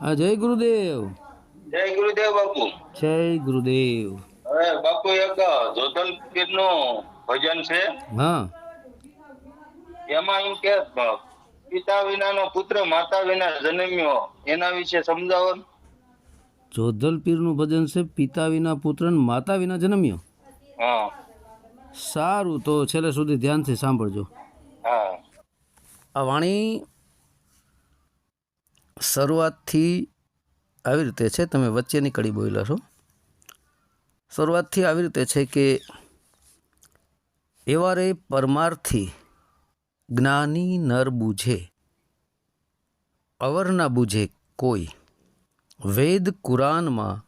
હા જય ગુરુદેવ. જય ગુરુદેવ બાપુ. જય ગુરુદેવ. હવે બાપુ એક જોધલપીરનું ભજન છે. હા. એમાં એમ કે પિતા વિનાનો પુત્ર માતા વિના જન્મ્યો. એના વિશે સમજાવો જોધલપીરનું ભજન છે પિતા વિના પુત્ર માતા વિના જન્મ્યો? હા. સારું તો છેલ્લે સુધી ધ્યાનથી સાંભળજો. હા. આ વાણી શરૂઆતથી આવી રીતે છે, તમે વચ્ચેની કડી બોલ્યા છો. શરૂઆતથી આવી રીતે છે કે એવા રે પરમાર્થી જ્ઞાની નર બૂઝે અવર ના કોઈ, વેદ કુરાનમાં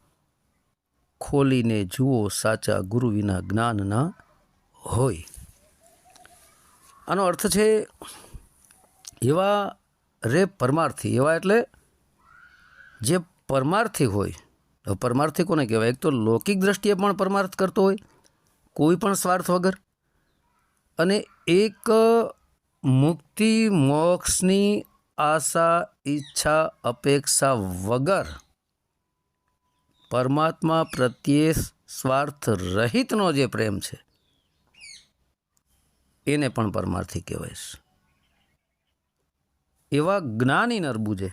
ખોલીને જુઓ સાચા ગુરુ વિના જ્ઞાનના હોય. આનો અર્થ છે, એવા રે પરમાર્થી. એવા એટલે જે પરમાર્થી હોય પરમાર્થી કોને કહેવાય? એક તો લૌકિક દ્રષ્ટિએ પણ પરમાર્થ કરતો હોય, કોઈ પણ સ્વાર્થ વગર. અને એક, મુક્તિ, મોક્ષની આશા, ઈચ્છા, અપેક્ષા વગર પરમાત્મા પ્રત્યે સ્વાર્થ રહિતનો જે પ્રેમ છે, એને પણ પરમાર્થી કહેવાય છે. એવા જ્ઞાની નરબુજે.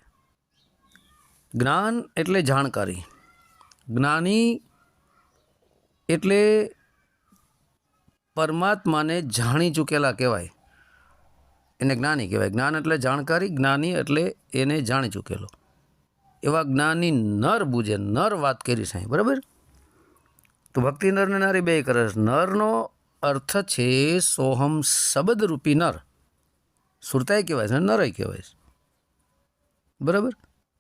જ્ઞાન એટલે જાણકારી. જ્ઞાની એટલે પરમાત્માને જાણી ચૂકેલા કહેવાય. એને જ્ઞાની કહેવાય. જ્ઞાન એટલે જાણકારી, જ્ઞાની એટલે એને જાણી ચૂકેલો. એવા જ્ઞાની નર બુજે. નર વાત કરી સાંઈ, બરાબર? તો ભક્તિ નર ને નારી બે કરે નરનો અર્થ છે સોહમ શબ્દરૂપી નર. સુરતાય કહેવાય છે નરય કહેવાય છે. બરાબર?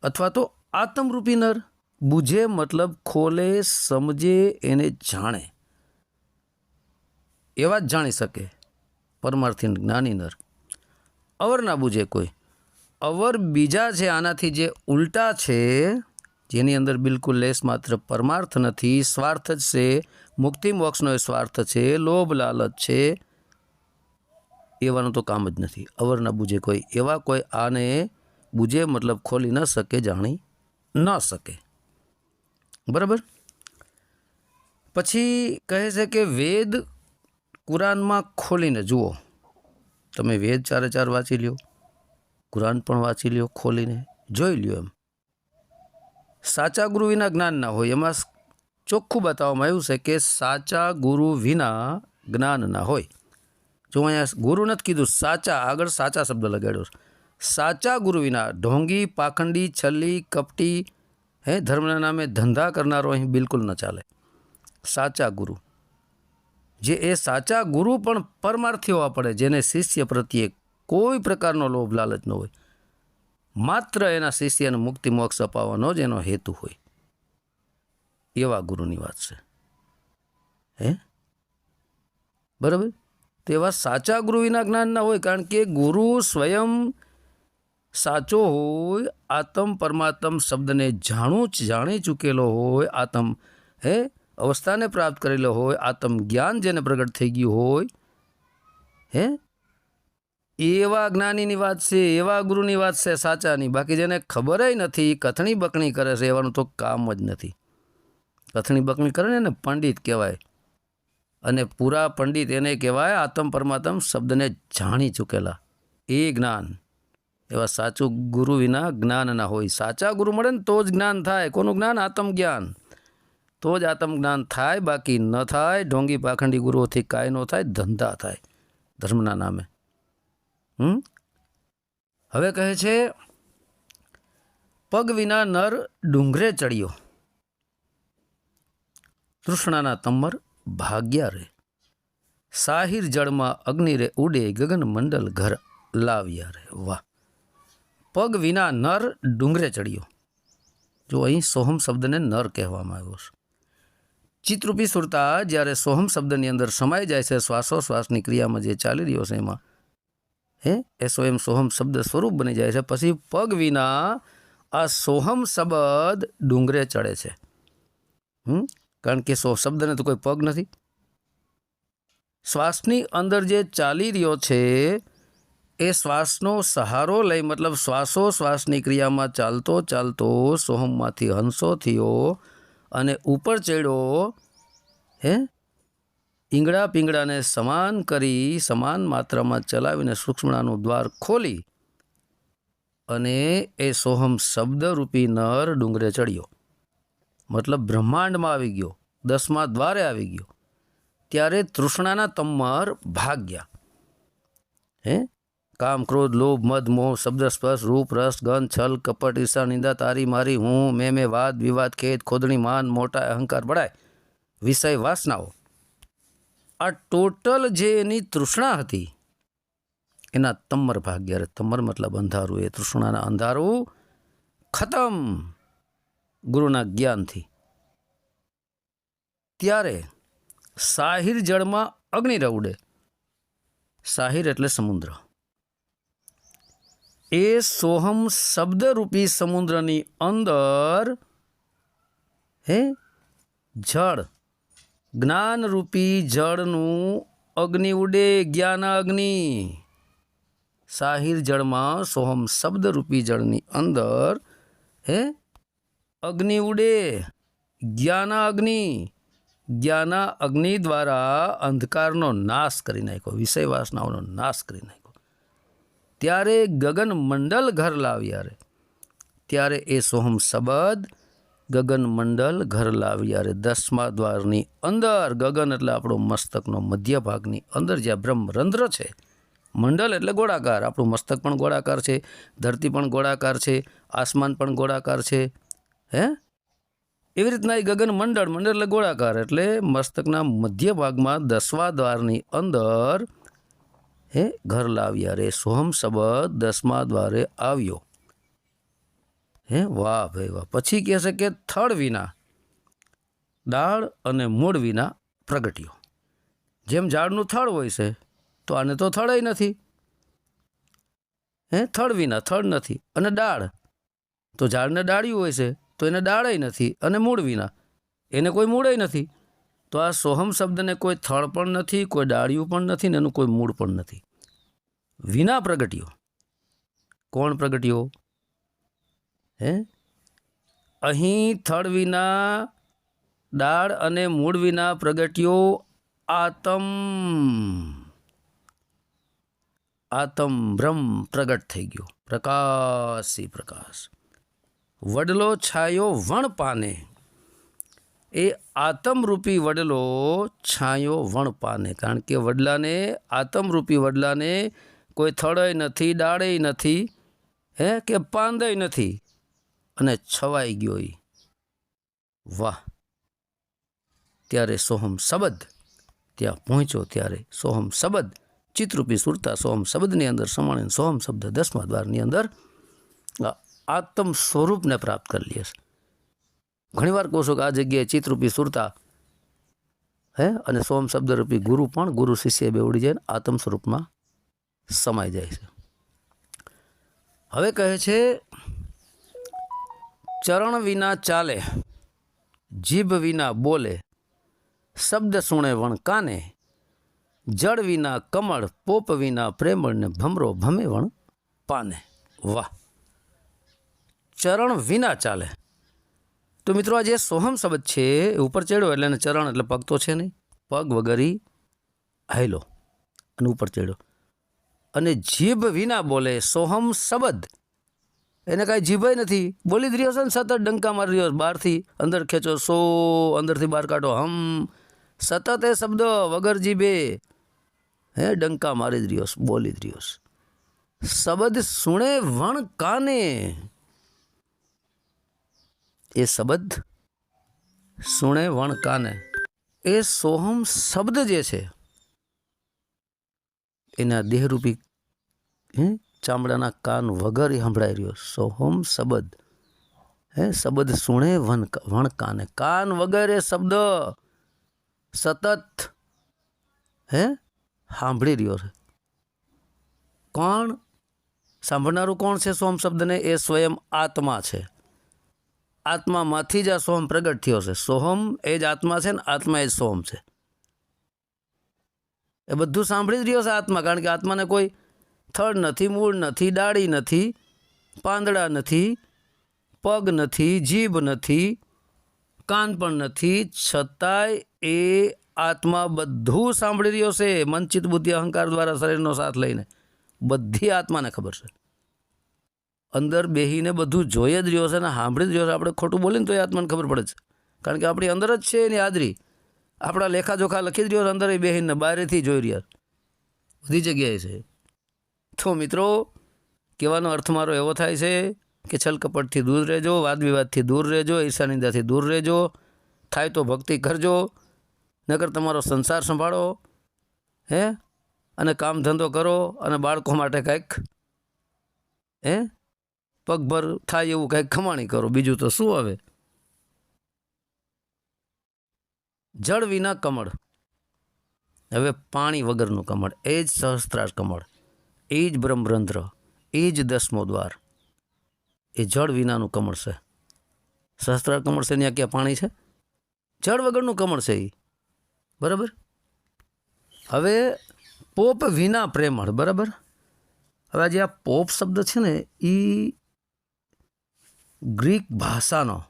અથવા તો આત્મરૂપી નર. બુঝે મતલબ ખોલે, સમજે, એને જાણે. એવા જ જાણી શકે પરમાર્થી જ્ઞાની નર. અવર ના બુજે કોઈ. અવર બીજા છે આનાથી જે ઉલટા છે, જેની અંદર બિલકુલ લેસ માત્ર પરમાર્થ નથી, સ્વાર્થ જ છે, મુક્તિ મોક્ષનો એ સ્વાર્થ છે, લોભ લાલચ છે એવાનું તો કામ જ નથી. અવર ન બુજે કોઈ. એવા કોઈ આને બુજે મતલબ ખોલી ન શકે, જાણી ન શકે. બરાબર? પછી કહે છે કે વેદ કુરાનમાં ખોલીને જુઓ. તમે વેદ ચારે ચાર વાંચી લ્યો. કુરાન પણ વાંચી લ્યો ખોલીને. જોઈ લ્યો એમ. સાચા ગુરુ વિના જ્ઞાન ના હોય. એમાં ચોખ્ખું બતાવવામાં આવ્યું છે કે સાચા ગુરુ વિના જ્ઞાન ના હોય. જો અહીંયા ગુરુ નથી કીધું, સાચા, આગળ સાચા શબ્દ લગાડ્યો સાચા ગુરુ વિના ઢોંગી, પાખંડી, છલ્લી, કપટી, હે, ધર્મના નામે ધંધા કરનારો અહીં બિલકુલ ન ચાલે. સાચા ગુરુ. જે એ સાચા ગુરુ પણ પરમાર્થી હોવા પડે, જેને શિષ્ય પ્રત્યે કોઈ પ્રકારનો લોભ, લાલચ ન હોય. માત્ર એના શિષ્યને મુક્તિ, મોક્ષ અપાવવાનો જ એનો હેતુ હોય. એવા ગુરુની વાત છે. હે? બરાબર? તેવા સાચા ગુરુ વિના જ્ઞાન ના હોય, કારણ કે ગુરુ સ્વયં સાચો હોય, આત્મ પરમાત્મ શબ્દને જાણું જાણી ચૂકેલો હોય, આત્મ, હે, અવસ્થાને પ્રાપ્ત કરેલો હોય, આત્મ જ્ઞાન જેને પ્રગટ થઈ ગયું હોય, હે? એવા જ્ઞાનીની વાત છે, એવા ગુરુની વાત છે, સાચાની. બાકી જેને ખબર નથી, કથણી બકણી કરે છે, એવાનું તો કામ જ નથી. કથણી બકણી કરે ને, પંડિત કહેવાય. અને પૂરા પંડિત એને કહેવાય આત્મ પરમાત્મ શબ્દને જાણી ચૂકેલા. એ જ્ઞાન. એવા સાચું ગુરુ વિના જ્ઞાન ના હોય. સાચા ગુરુ મળે ને તો જ જ્ઞાન થાય. કોનું જ્ઞાન? આત્મ જ્ઞાન. તો જ આત્મ જ્ઞાન થાય. બાકી ન થાય, ઢોંગી પાખંડી ગુરુઓથી કાંઈ ન થાય, ધંધા થાય. ધર્મના નામે. હમ? હવે કહે છે, પગ વિના નર ડુંગરે ચડ્યો. તૃષ્ણાના તમર ભાગ્યા રે. સાહિર જળમાં અગ્નિ રે ઉડે ગગન મંડલ ઘર લાવ્યા રે. વાહ. પગ વિના નર ડુંગરે ચડ્યો. જો અહીં સોહમ શબ્દને નર કહેવામાં આવ્યો છે. ચિત્રરૂપી સુરતા જ્યારે સોહમ શબ્દની અંદર સમાઈ જાય છે, શ્વાસોશ્વાસની ક્રિયામાં જે ચાલી રહ્યો છે એમાં, હે, એ સ્વયં સોહમ શબ્દ સ્વરૂપ બની જાય છે. પછી પગ વિના આ સોહમ શબ્દ ડુંગરે ચડે છે. હમ? કારણ કે સો શબ્દને તો કોઈ પગ નથી. શ્વાસની અંદર જે ચાલી રહ્યો છે, એ શ્વાસનો સહારો લઈ મતલબ શ્વાસો શ્વાસની ક્રિયામાં ચાલતો ચાલતો સોહમમાંથી હંસો થયો અને ઉપર ચડ્યો, હે? ઈંગડા પીંગડાને સમાન કરી સમાન માત્રામાં ચલાવીને સૂક્ષ્મણાનું દ્વાર ખોલી અને એ સોહમ શબ્દરૂપી નર ડુંગરે ચડ્યો. મતલબ બ્રહ્માંડમાં આવી ગયો, દસમા દ્વારે આવી ગયો, ત્યારે તૃષ્ણાના તમ્મર ભાગ્યા. હે? કામ, ક્રોધ, લોભ, મદ, મોહ, શબ્દ, સ્પર્શ, રૂપ, રસ, ગંધ, છલ, કપટ, ઈર્ષા, નિંદા, તારી, મારી, હું, મેં મેં, વાદ, વિવાદ, ખેદ, ખોદણી, માન, મોટા, અહંકાર બળાય વિષય, વાસનાઓ. આ ટોટલ જે એની તૃષ્ણા હતી, એના તમ્મર ભાગ્યારે તમ્મર મતલબ અંધારું. એ તૃષ્ણાના અંધારું ખતમ. ગુરુના જ્ઞાનથી. ત્યારે સાહિર જળમાં અગ્નિ રવડે. સાહિર એટલે સમુદ્ર. એ સોહમ શબ્દરૂપી સમુદ્રની અંદર, હે, જળ, જ્ઞાનરૂપી જળનું અગ્નિ ઉડે, જ્ઞાન અગ્નિ. સાહિર જળમાં સોહમ શબ્દરૂપી જળની અંદર, હે અગ્નિ ઉડે. જ્ઞાના અગ્નિ. જ્ઞાના અગ્નિ દ્વારા અંધકારનો નાશ કરી નાખ્યો વિષય વાસનાઓનો નાશ કરી નાખ્યો. ત્યારે ગગન મંડલ ઘર લાવ્યા રે ત્યારે એ સોહમ શબદ ગગન મંડલ ઘર લાવ્યા રે દસમા દ્વારની અંદર, ગગન એટલે આપણો મસ્તકનો મધ્ય ભાગની અંદર જ્યાં બ્રહ્મરંધ્ર છે. મંડલ એટલે ગોળાકાર. આપણું મસ્તક પણ ગોળાકાર છે, ધરતી પણ ગોળાકાર છે, આસમાન પણ ગોળાકાર છે. હે? એવી રીતના એ ગગન મંડળ મંડળ એટલે ગોળાકાર એટલે મસ્તકના મધ્ય ભાગમાં દસમા દ્વારની અંદર, હે, ઘર લાવ્યા રે. સોહમ શબદ દસમા દ્વારે આવ્યો. હે, વાહ ભાઈ વાહ. પછી કહે છે કે થળ વિના ડાળ અને મૂળ વિના પ્રગટ્યો. જેમ ઝાડનું થળ હોય છે, તો આને તો થળય નથી. હે થળ વિના થળ નથી. અને ડાળ તો ઝાડને ડાળ્યું હોય છે તો એને ડાળય નથી અને મૂળ વિના એને કોઈ મૂળય નથી. તો આ સોહમ શબ્દને કોઈ થળ પણ નથી, કોઈ ડાળિયું પણ નથી ને એનું કોઈ મૂળ પણ નથી. વિના પ્રગટ્યો કોણ પ્રગટ્યો હે? અહીં થળ વિના, ડાળ અને મૂળ વિના પ્રગટ્યો આતમ. આતમ બ્રહ્મ પ્રગટ થઈ ગયો. પ્રકાશી પ્રકાશ. વડલો છાયો વણ પાને. એ આતમરૂપી વડલો છાયો વણ પાને. કારણ કે વડલાને, આતમરૂપી વડલાને કોઈ થળય નથી, ડાળેય નથી, હે, કે પાંદય નથી. અને છવાઈ ગયો એ વાહ. ત્યારે સોહમ શબદ, ત્યાં પહોંચ્યો ત્યારે સોહમ શબદ, ચિત્રરૂપી સુરતા સોહમ શબ્દની અંદર સમાણીને સોહમ શબ્દ દસમા દ્વારની અંદર આત્મ સ્વરૂપને પ્રાપ્ત કરી લે છે. ઘણીવાર કહું છું કે આ જગ્યાએ ચિત્રરૂપી સુરતા, હે? અને સોમ શબ્દરૂપી ગુરુ પણ ગુરુ શિષ્ય બે ઉડી જાય આત્મ સ્વરૂપમાં સમાઈ જાય છે. હવે કહે છે, ચરણ વિના ચાલે, જીભ વિના બોલે, શબ્દ સુણે વણ કાને, જળ વિના કમળ, પોપ વિના પ્રેમળને ભમરો ભમે વણ પાને. વાહ! ચરણ વિના ચાલે. તો મિત્રો આ જે સોહમ શબ્દ છે, એ ઉપર ચડ્યો એટલે એને ચરણ એટલે પગ તો છે નહીં. પગ વગરી હાયલો, અને ઉપર ચડ્યો. અને જીભ વિના બોલે સોહમ શબ્દ. એને કાંઈ જીભય નથી. બોલી જ રહ્યો છે ને, સતત ડંકા મારી રહ્યો બહારથી અંદર ખેંચો, સો અંદરથી બહાર કાઢો, હમ. સતત એ શબ્દ વગર જીભે, હે, ડંકા મારી જ રહ્યો બોલી જ રહ્યો શબ્દ સુણે વણ કાને એ શબ્દ સુણે વણ કાને? એ સોહમ શબ્દ જે છે, એના દેહરૂપી ચામડાના કાન વગર એ સંભળાઈ રહ્યો. સોહમ શબ્દ, હે, શબ્દ સુણે વન વણ કાને? કાન વગર એ શબ્દ સતત, હે, સાંભળી રહ્યો છે. કોણ? સાંભળનારું કોણ છે સોમ શબ્દને? એ સ્વયં આત્મા છે. આત્મામાંથી જ આ સોહમ પ્રગટ થયો છે. સોહમ એ જ આત્મા છે ને આત્મા એ જ સોહમ છે. એ બધું સાંભળી જ રહ્યો છે આત્મા, કારણ કે આત્માને કોઈ થડ નથી, મૂળ નથી, ડાળી નથી, પાંદડા નથી, પગ નથી, જીભ નથી, કાન પણ નથી. છતાંય એ આત્મા બધું સાંભળી રહ્યો છે. મનચિત બુદ્ધિ અહંકાર દ્વારા શરીરનો સાથ લઈને. બધી આત્માને ખબર છે. અંદર બેહીને બધું જોઈ જ રહ્યો છે અને સાંભળી જ રહ્યો છે. આપણે ખોટું બોલીને તો એ આત્માને ખબર પડે છે. કારણ કે આપણી અંદર જ છે એની હાજરી. આપણા લેખાજોખા લખી જ રહ્યો છે અંદર એ બેહીને બહારેથી જોઈ રહ્યા બધી જગ્યાએ છે તો મિત્રો, કહેવાનો અર્થ મારો એવો થાય છે કે છલકપટથી દૂર રહેજો વાદ વિવાદથી દૂર રહેજો ઈર્ષાનિંદાથી દૂર રહેજો, થાય તો ભક્તિ કરજો નગર તમારો સંસાર સંભાળો, હે? અને કામ ધંધો કરો અને બાળકો માટે કંઈક, હે? પગભર થાય એવું કંઈક ખમાણી કરો. બીજું તો શું આવે? જળ વિના કમળ. હવે પાણી વગરનું કમળ. એ જ સહસ્ત્રાર કમળ. એ જ બ્રહ્મરંધ્ર. એ જ દસમો દ્વાર. એ જળ વિનાનું કમળ છે. સહસ્ત્રાર કમળ છે ત્યાં ક્યાં પાણી છે? જળ વગરનું કમળ છે એ બરાબર? હવે પોપ વિના પ્રેમળ. બરાબર? હવે આજે આ પોપ શબ્દ છે ને એ ગ્રીક ભાષાનો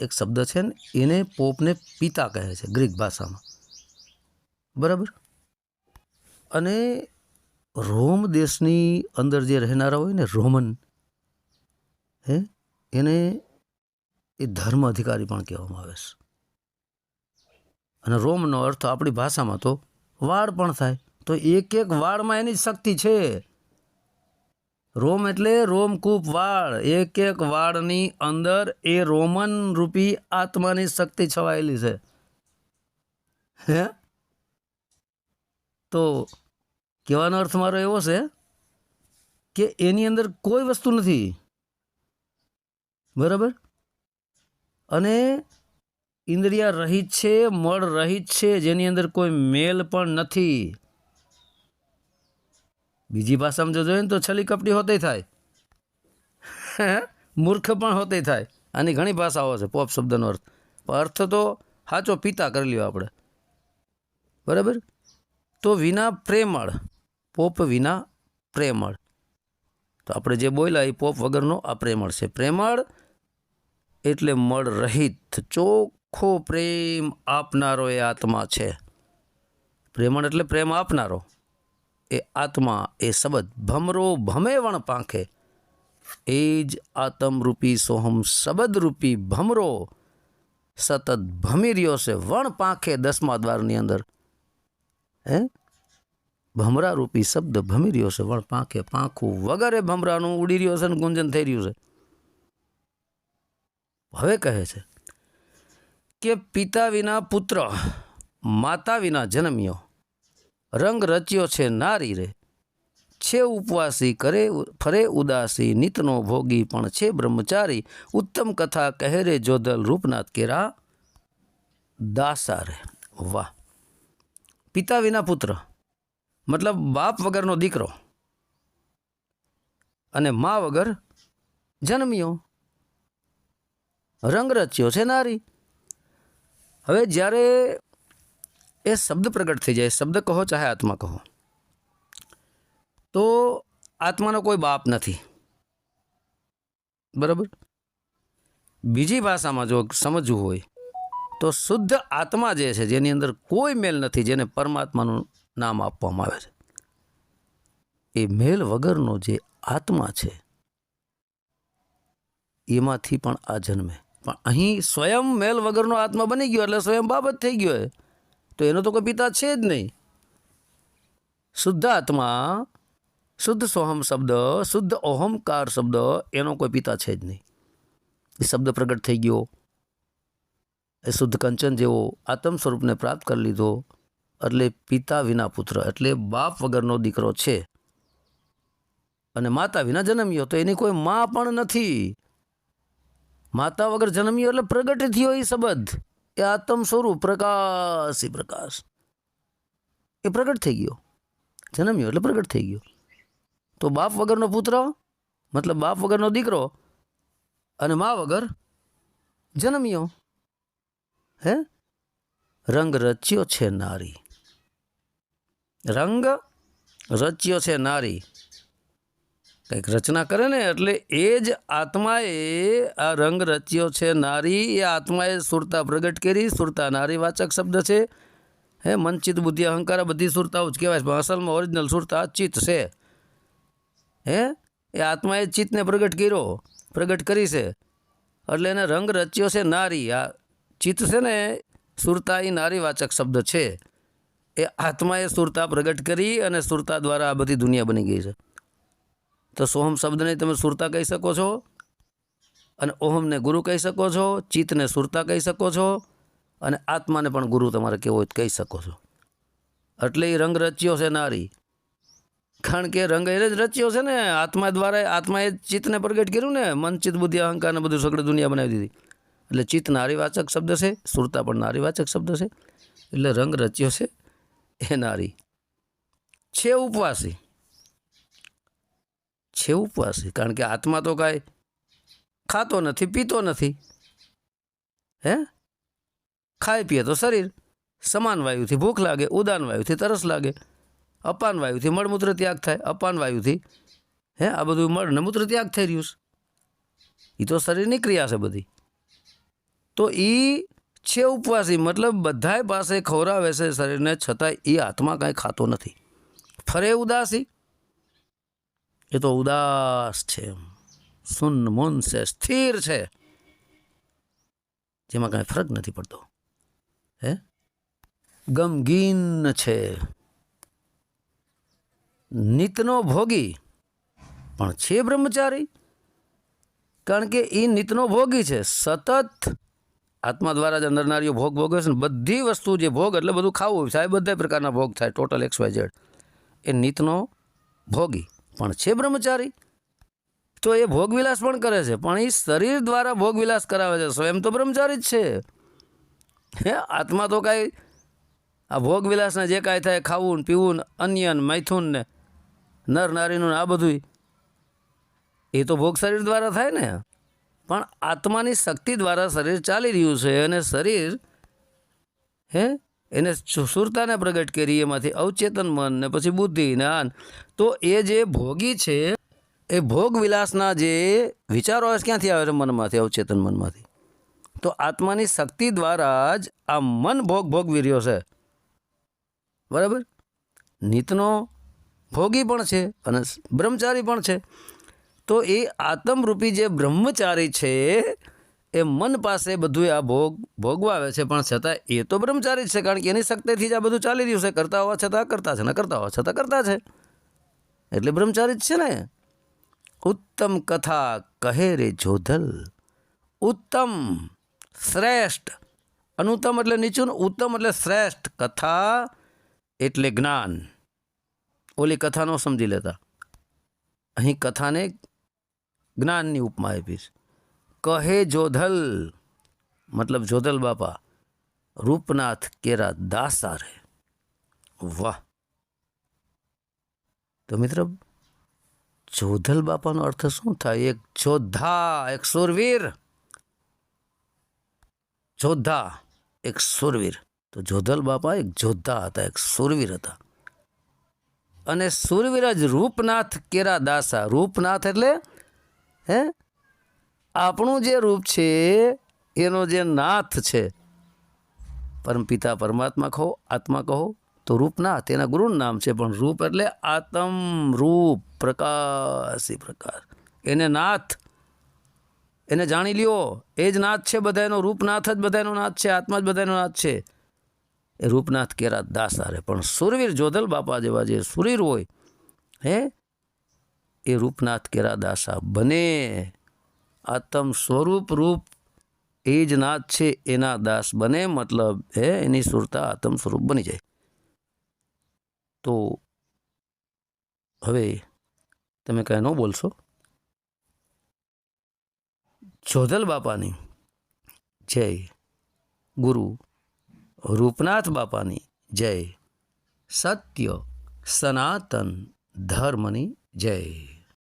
એક શબ્દ છે ને, એને પોપને પિતા કહે છે, ગ્રીક ભાષામાં. બરાબર? અને રોમ દેશની અંદર જે રહેનારા હોય ને, રોમન, હે, એને એ ધર્મ અધિકારી પણ કહેવામાં આવે છે. અને રોમનો અર્થ આપણી ભાષામાં તો વાળ પણ થાય, તો એક એક વાળમાં એની શક્તિ છે. રોમ એટલે રોમકૂપ વાળ. એક એક વાળની અંદર એ રોમન રૂપી આત્માની શક્તિ છવાયેલી છે. હે? તો કહેવાનો અર્થ મારો એવો છે કે એની અંદર કોઈ વસ્તુ નથી. બરાબર? અને ઇન્દ્રિયા રહિત છે, મળ રહિત છે, જેની અંદર કોઈ મેલ પણ નથી. બીજી ભાષામાં જો જોઈએ ને તો છલી કપટી હોતે થાય. મૂર્ખ પણ હોતે થાય. આની ઘણી ભાષાઓ છે, પોપ શબ્દનો અર્થ. અર્થ તો સાચો પિતા કરી લ્યો આપણે. બરાબર? તો વિના પ્રેમળ, પોપ વિના પ્રેમળ. તો આપણે જે બોલ્યા એ પોપ વગરનો આ પ્રેમળ છે. પ્રેમળ એટલે મળ રહિત ચોખ્ખો પ્રેમ આપનારો એ આત્મા છે. પ્રેમળ એટલે પ્રેમ આપનારો. એ આત્મા, એ શબ્દ ભમરો ભમે વણ પાંખે. એ જ આતમરૂપી સોહમ શબ્દરૂપી ભમરો. સતત ભમી રહ્યો છે વણ પાંખે દસમા દ્વારની અંદર. હે? ભમરા રૂપી શબ્દ ભમી રહ્યો છે વણ પાંખે પાંખું વગરે ભમરાનું ઉડી રહ્યો છે ને ગુંજન થઈ રહ્યું છે. હવે કહે છે કે પિતા વિના પુત્ર, માતા વિના જન્મ્યો. રંગ રચ્યો છે નારી રે. છે ઉપવાસી કરે ફરે ઉદાસી, નિતનો ભોગી પણ છે બ્રહ્મચારી. ઉત્તમ કથા કહે રે જોધલ રૂપનાથ કેરા. દાસા રે. વાહ. પિતા વિના પુત્ર. મતલબ બાપ વગરનો દીકરો. અને મા વગર જન્મ્યો. રંગ રચ્યો છે નારી. હવે જ્યારે એ શબ્દ પ્રગટ થઈ જાય, શબ્દ કહો ચાહે આત્મા કહો. તો આત્માનો કોઈ બાપ નથી. બરાબર? બીજી ભાષામાં જો સમજવું હોય, તો શુદ્ધ આત્મા જે છે, જેની અંદર કોઈ મેલ નથી, જેને પરમાત્માનું નામ આપવામાં આવે છે. એ મેલ વગરનો જે આત્મા છે, એમાંથી પણ આ જન્મે. પણ અહીં સ્વયં મેલ વગરનો આત્મા બની ગયો, એટલે સ્વયં બાબત થઈ ગયો એ. તો એનો તો કોઈ પિતા છે જ નહીં. શુદ્ધ આત્મા શુદ્ધ સોહમ શબ્દ, શુદ્ધ ઓહમકાર શબ્દ એનો કોઈ પિતા છે જ નહીં. એ શબ્દ પ્રગટ થઈ ગયો. એ શુદ્ધ કંચન જેવો આત્મ સ્વરૂપને પ્રાપ્ત કરી લીધો. એટલે પિતા વિના પુત્ર, એટલે બાપ વગરનો દીકરો છે. અને માતા વિના જન્મ્યો, તો એની કોઈ મા પણ નથી. માતા વગર જન્મ્યો એટલે પ્રગટ થયો એ શબ્દ. એ આત્મ સ્વરૂપ પ્રકાશી પ્રકાશ. એ પ્રગટ થઈ ગયો. જન્મ્યો એટલે પ્રગટ થઈ ગયો. તો બાપ વગરનો પુત્ર, મતલબ બાપ વગરનો દીકરો અને મા વગર જન્મ્યો. હે? રંગ રચ્યો છે નારી. રંગ રચ્યો છે નારી. કંઈક રચના કરે ને એટલે એ જ આત્માએ આ રંગ રચ્યો છે. નારી એ આત્માએ સુરતા પ્રગટ કરી. સુરતા નારી વાચક શબ્દ છે. હે મનચિત બુદ્ધિ અહંકાર બધી સુરતાઓ જ કહેવાય છે. અસલમાં ઓરિજિનલ સુરતા ચિત્ત છે. હે? એ આત્માએ ચિત્તને પ્રગટ કર્યો. પ્રગટ કરી છે. એટલે એને રંગ રચ્યો છે નારી. આ ચિત્ત છે ને સુરતા એ નારી વાચક શબ્દ છે. એ આત્માએ સુરતા પ્રગટ કરી અને સુરતા દ્વારા આ બધી દુનિયા બની ગઈ છે. તો સોહમ શબ્દને તમે સુરતા કહી શકો છો? અને ઓહમને ગુરુ કહી શકો છો? ચિત્તને સુરતા કહી શકો છો? અને આત્માને પણ ગુરુ તમારે કેવો હોય કહી શકો છો. એટલે એ રંગ રચ્યો છે નારી. કારણ કે રંગ એને જ રચ્યો છે ને. આત્મા દ્વારા આત્માએ ચિત્તને પ્રગટ કર્યું ને. મન, ચિત્ત, બુદ્ધિ અહંકારને બધું સગળી દુનિયા બનાવી દીધી. એટલે ચિત્ત નારીવાચક શબ્દ છે, સુરતા પણ નારીવાચક શબ્દ છે. એટલે રંગ રચ્યો છે એ નારી. છે ઉપવાસી. છે ઉપવાસી કારણ કે આત્મા તો કાંઈ ખાતો નથી, પીતો નથી. હે? ખાય પીએ તો શરીર સમાન વાયુથી ભૂખ લાગે, ઉદાન વાયુથી તરસ લાગે, અપાન વાયુથી મળમૂત્ર ત્યાગ થાય, અપાન વાયુથી, હે? આ બધું મળ ને મૂત્ર ત્યાગ થઈ રહ્યું છે. એ તો શરીરની ક્રિયા છે બધી. તો એ છે ઉપવાસી મતલબ બધાય પાસે ખવરાવે છે શરીરને, છતાંય એ આત્મા કાંઈ ખાતો નથી. ફરે ઉદાસી એ તો ઉદાસ છે સુન મુન છે, સ્થિર છે. જેમાં કાંઈ ફરક નથી પડતો. હે? ગમગીન છે. નિતનો ભોગી. પણ છે બ્રહ્મચારી? કારણ કે એ નિતનો ભોગી છે. સતત આત્મા દ્વારા જ અંદર ભોગ ભોગવે છે ને બધી વસ્તુ જે ભોગ એટલે બધું ખાવું સાહેબ બધા પ્રકારના ભોગ થાય. ટોટલ એક્સ વાય ઝેડ એ નિતનો ભોગી. પણ છે બ્રહ્મચારી? તો એ ભોગવિલાસ પણ કરે છે, પણ એ શરીર દ્વારા ભોગવિલાસ કરાવે છે સ્વયં તો બ્રહ્મચારી જ છે. હે, આત્મા તો કાંઈ આ ભોગવિલાસને જે કાંઈ થાય ખાવું પીવું ને અન્ય ને મૈથુન ને નર નારીનું આ બધું એ તો ભોગ શરીર દ્વારા થાય ને. પણ આત્માની શક્તિ દ્વારા શરીર ચાલી રહ્યું છે અને શરીર, હે એને સુસુરતાને પ્રગટ કરી, એમાંથી અવચેતન મન ને પછી બુદ્ધિ, જ્ઞાન. તો એ જે ભોગી છે, એ ભોગ વિલાસના જે વિચારો ક્યાંથી આવે છે? મનમાંથી, અવચેતન મનમાંથી. તો આત્માની શક્તિ દ્વારા જ આ મન ભોગ ભોગ વીર્યો છે. બરાબર? નિતનો ભોગી પણ છે અને બ્રહ્મચારી પણ છે. તો એ આત્મરૂપી જે બ્રહ્મચારી છે એ મન પાસે બધું આ ભોગ, ભોગવાવે છે, પણ છતાં એ તો બ્રહ્મચારી જ છે, કારણ કે એની શક્તિથી જ આ બધું ચાલી રહ્યું છે, કરતા હોવા છતાં કરતા છે, ને કરતા હોવા છતાં કરતા છે. એટલે બ્રહ્મચારી જ છે ને? ઉત્તમ કથા કહે રે જોધલ. ઉત્તમ, શ્રેષ્ઠ. અનુત્તમ એટલે નીચું, ઉત્તમ એટલે શ્રેષ્ઠ કથા એટલે જ્ઞાન. ઓલી કથા ન સમજી લેતા. અહીં કથાને જ્ઞાનની ઉપમા આપી છે. કહે જોધલ, મતલબ જોધલ બાપા, રૂપનાથ કેરા દાસા રે. વાહ. તો મિત્ર, જોધલ બાપાનો અર્થ શું થાય? એક જોધા, એક સુરવીર. જોધા, એક સુરવીર. તો જોધલ બાપા એક જોધા હતા, એક સુરવીર હતા. અને સુરવીર જ રૂપનાથ કેરા દાસા. રૂપનાથ એટલે, હે? આપણું જે રૂપ છે, એનો જે નાથ છે. પરમપિતા પરમાત્મા કહો, આત્મા કહો, તો રૂપનાથ એના ગુરુનું નામ છે, પણ રૂપ એટલે આત્મ રૂપ, પ્રકાશી પ્રકાશ એને નાથ, એને જાણી લ્યો, એ જ નાથ છે, બધાનો રૂપનાથ જ બધાનો નાથ છે, આત્મા જ બધાનો નાથ છે. એ રૂપનાથ કેરા દાસા રે પણ સુરવીર જોધલ બાપા જેવા જે સુરવીર હોય, હે, એ રૂપનાથ કેરા દાસા બને. આત્મ સ્વરૂપ રૂપ એ જ નાથ છે, એના દાસ બને, મતલબ હે, એની સુરતા આત્મ સ્વરૂપ બની જાય. તો હવે તમે કાંઈ ન બોલશો? જોધલ બાપાની જય, ગુરુ રૂપનાથ બાપાની જય, સત્ય સનાતન ધર્મની જય.